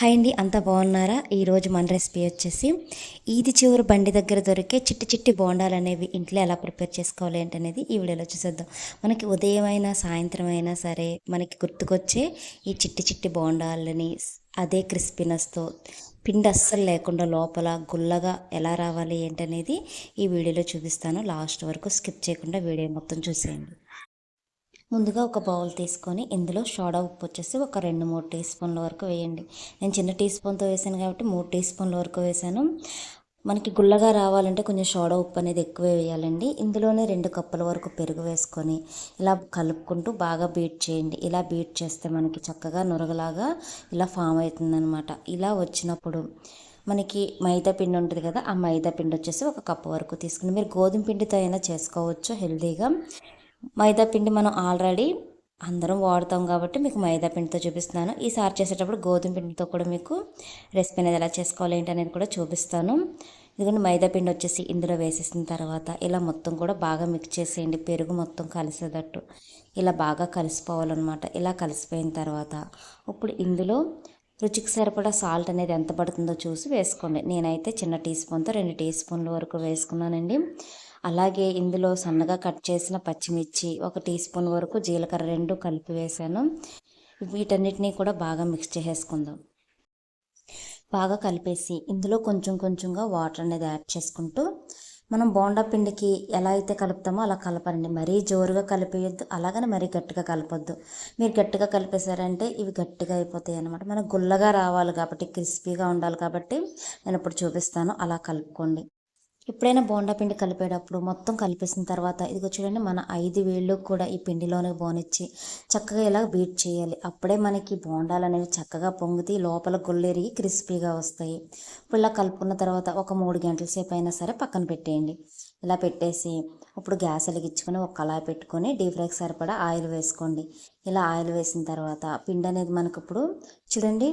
Hi అండి అంతా బాగున్నారా? ఈరోజు మన రెసిపీ వచ్చేసి ఈది చివరి బండి దగ్గర దొరికే చిట్టి చిట్టి బోండాలు అనేవి ఇంట్లో ఎలా ప్రిపేర్ చేసుకోవాలి ఏంటనేది ఈ వీడియోలో చూసేద్దాం. మనకి ఉదయం అయినా సాయంత్రం అయినా సరే మనకి గుర్తుకొచ్చే ఈ చిట్టి చిట్టి బోండాలని అదే క్రిస్పీనెస్తో పిండి అస్సలు లేకుండా లోపల గుల్లగా ఎలా రావాలి ఏంటనేది ఈ వీడియోలో చూపిస్తాను. లాస్ట్ వరకు స్కిప్ చేయకుండా వీడియో మొత్తం చూసేయండి. ముందుగా ఒక బౌల్ తీసుకొని ఇందులో సోడా ఉప్పు వచ్చేసి ఒక రెండు మూడు టీ స్పూన్ల వరకు వేయండి. నేను చిన్న టీ స్పూన్తో వేసాను కాబట్టి మూడు టీ స్పూన్ల వరకు వేసాను. మనకి గుల్లగా రావాలంటే కొంచెం సోడా ఉప్పు అనేది ఎక్కువ వేయాలండి. ఇందులోనే రెండు కప్పుల వరకు పెరుగు వేసుకొని ఇలా కలుపుకుంటూ బాగా బీట్ చేయండి. ఇలా బీట్ చేస్తే మనకి చక్కగా నురగలాగా ఇలా ఫామ్ అవుతుందనమాట ఇలా వచ్చినప్పుడు మనకి మైదా పిండి ఉంటుంది కదా ఆ మైదా పిండి వచ్చేసి ఒక కప్పు వరకు తీసుకుని మీరు గోధుమ పిండితో అయినా చేసుకోవచ్చు హెల్తీగా మైదా పిండి మనం ఆల్రెడీ అందరం వాడతాం కాబట్టి మీకు మైదా పిండితో చూపిస్తున్నాను. ఈసారి చేసేటప్పుడు గోధుమ పిండితో కూడా మీకు రెసిపీ అనేది ఎలా చేసుకోవాలి ఏంటి అనేది కూడా చూపిస్తాను. ఎందుకంటే మైదా పిండి వచ్చేసి ఇందులో వేసేసిన తర్వాత ఇలా మొత్తం కూడా బాగా మిక్స్ చేసేయండి. పెరుగు మొత్తం కలిసేటట్టు ఇలా బాగా కలిసిపోవాలన్నమాట. ఇలా కలిసిపోయిన తర్వాత ఇప్పుడు ఇందులో రుచికి సరిపడా సాల్ట్ అనేది ఎంత పడుతుందో చూసి వేసుకోండి. నేనైతే చిన్న టీ స్పూన్తో రెండు టీ స్పూన్ల వరకు వేసుకున్నానండి. అలాగే ఇందులో సన్నగా కట్ చేసిన పచ్చిమిర్చి ఒక టీ స్పూన్ వరకు జీలకర్ర రెండు కలిపి వేసాను. వీటన్నిటినీ కూడా బాగా మిక్స్ చేసేసుకుందాం. బాగా కలిపేసి ఇందులో కొంచెం కొంచెంగా వాటర్ అనేది యాడ్ చేసుకుంటూ మనం బోండా పిండికి ఎలా అయితే కలుపుతామో అలా కలపండి మరీ జోరుగా కలిపేయద్దు అలాగని మరీ గట్టిగా కలపొద్దు. మీరు గట్టిగా కలిపేశారంటే ఇవి గట్టిగా అయిపోతాయి అనమాట మనకు గుల్లగా రావాలి కాబట్టి క్రిస్పీగా ఉండాలి కాబట్టి నేను ఇప్పుడు చూపిస్తాను. అలా కలుపుకోండి. ఎప్పుడైనా బోండా పిండి కలిపేటప్పుడు మొత్తం కలిపేసిన తర్వాత ఇదిగో చూడండి మన ఐదు వేళ్ళు కూడా ఈ పిండిలోనే బోనిచ్చి చక్కగా ఇలా బీట్ చేయాలి. అప్పుడే మనకి బోండాలు అనేవి చక్కగా పొంగితే లోపల గుల్లెరిగి క్రిస్పీగా వస్తాయి. ఇప్పుడు ఇలా కలుపుకున్న తర్వాత ఒక మూడు గంటల సేపు అయినా సరే పక్కన పెట్టేయండి. ఇలా పెట్టేసి ఇప్పుడు గ్యాస్ వెలిగించుకొని ఒక కళాయి పెట్టుకొని డీప్ ఫ్రైకి సరిపడా ఆయిల్ వేసుకోండి. ఇలా ఆయిల్ వేసిన తర్వాత పిండి అనేది మనకు ఇప్పుడు చూడండి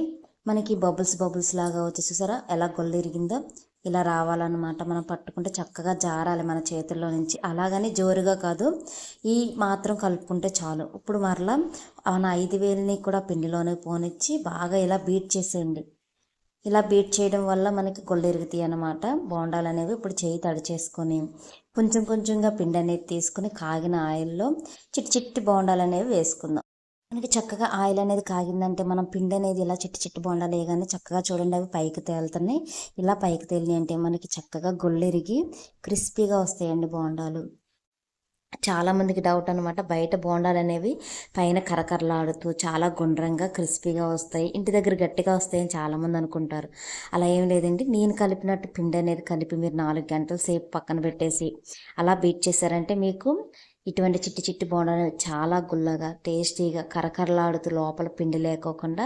మనకి బబుల్స్ బబుల్స్ లాగా వచ్చి చూసారా? ఎలా గొల్లిరిగిందో ఇలా రావాలన్నమాట. మనం పట్టుకుంటే చక్కగా జారాలి మన చేతుల్లో నుంచి. అలాగని జోరుగా కాదు ఈ మాత్రం కలుపుకుంటే చాలు. ఇప్పుడు మరలా మన ఐదు వేలని కూడా పిండిలోనే పోనిచ్చి బాగా ఇలా బీట్ చేసేయండి. ఇలా బీట్ చేయడం వల్ల మనకి గొల్లెరుగుతాయి అనమాట బోండాలు అనేవి ఇప్పుడు చేయి తడి చేసుకొని కొంచెం కొంచెంగా పిండి అనేది తీసుకుని కాగిన ఆయిల్లో చిట్టి చిట్టి బోండాలు అనేవి వేసుకుందాం. మనకి చక్కగా ఆయిల్ అనేది కాగిందంటే మనం పిండి అనేది ఇలా చిట్టి చిట్టి బొండాలు కానీ చక్కగా చూడండి అవి పైకి తేలుతున్నాయి. ఇలా పైకి తేలినాయి అంటే మనకి చక్కగా గొల్లెరిగి క్రిస్పీగా వస్తాయండి బోండాలు. చాలామందికి డౌట్ అనమాట బయట బోండాలు అనేవి పైన కరకరలాడుతూ చాలా గుండ్రంగా క్రిస్పీగా వస్తాయి. ఇంటి దగ్గర గట్టిగా వస్తాయని చాలామంది అనుకుంటారు. అలా ఏం లేదండి. నేను కలిపినట్టు పిండి అనేది కలిపి మీరు నాలుగు గంటల సేపు పక్కన పెట్టేసి అలా బీట్ చేశారంటే మీకు ఇటువంటి చిట్టి చిట్టి బోండాలు చాలా గుల్లగా టేస్టీగా కరకరలాడుతూ లోపల పిండి లేకోకుండా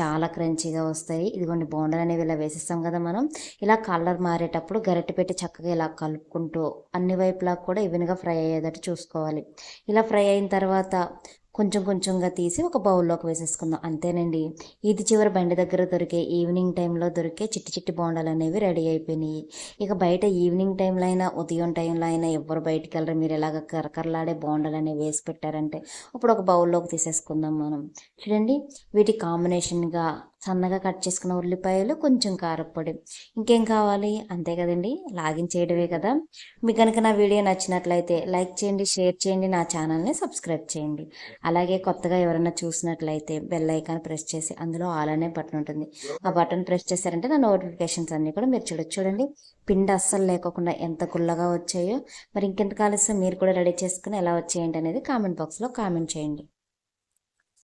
చాలా క్రంచీగా వస్తాయి. ఇదిగోండి బోండాలు అనేవి ఇలా వేసేస్తాం కదా మనం. ఇలా కలర్ మారేటప్పుడు గరిటె పెట్టి చక్కగా ఇలా కలుపుకుంటూ అన్ని వైపులా కూడా ఈవెన్గా ఫ్రై అయ్యేటట్టు చూసుకోవాలి. ఇలా ఫ్రై అయిన తర్వాత కొంచెం కొంచెంగా తీసి ఒక బౌల్లోకి వేసేసుకుందాం. అంతేనండి. ఇది చివరి బండి దగ్గర దొరికే ఈవినింగ్ టైంలో దొరికే చిట్టి చిట్టి బోండాలు అనేవి రెడీ అయిపోయినాయి. ఇక బయట ఈవినింగ్ టైంలో అయినా ఉదయం టైంలో అయినా ఎవరు బయటికి వెళ్ళరు. మీరు ఇలాగ కరకరలాడే బోండాలు అనేవి వేసి పెట్టారంటే ఇప్పుడు ఒక బౌల్లోకి తీసేసుకుందాం మనం. చూడండి వీటి కాంబినేషన్గా సన్నగా కట్ చేసుకున్న ఉల్లిపాయలు కొంచెం కారపొడి. ఇంకేం కావాలి? అంతే కదండి లాగిన్ చేయడమే కదా. మీకు కనుక నా వీడియో నచ్చినట్లయితే లైక్ చేయండి షేర్ చేయండి నా ఛానల్ని సబ్స్క్రైబ్ చేయండి. అలాగే కొత్తగా ఎవరైనా చూసినట్లయితే బెల్ ఐకాన్ ప్రెస్ చేసి అందులో ఆల్ అనే బటన్ ఉంటుంది. ఆ బటన్ ప్రెస్ చేశారంటే నా నోటిఫికేషన్స్ అన్నీ కూడా మీరు చూడొచ్చు చూడండి. పిండి అస్సలు లేకోకుండా ఎంత గుల్లగా వచ్చాయో. మరి ఇంకెంత కాలుస్తే మీరు కూడా రెడీ చేసుకుని ఎలా వచ్చేయండి అనేది కామెంట్ బాక్స్లో కామెంట్ చేయండి.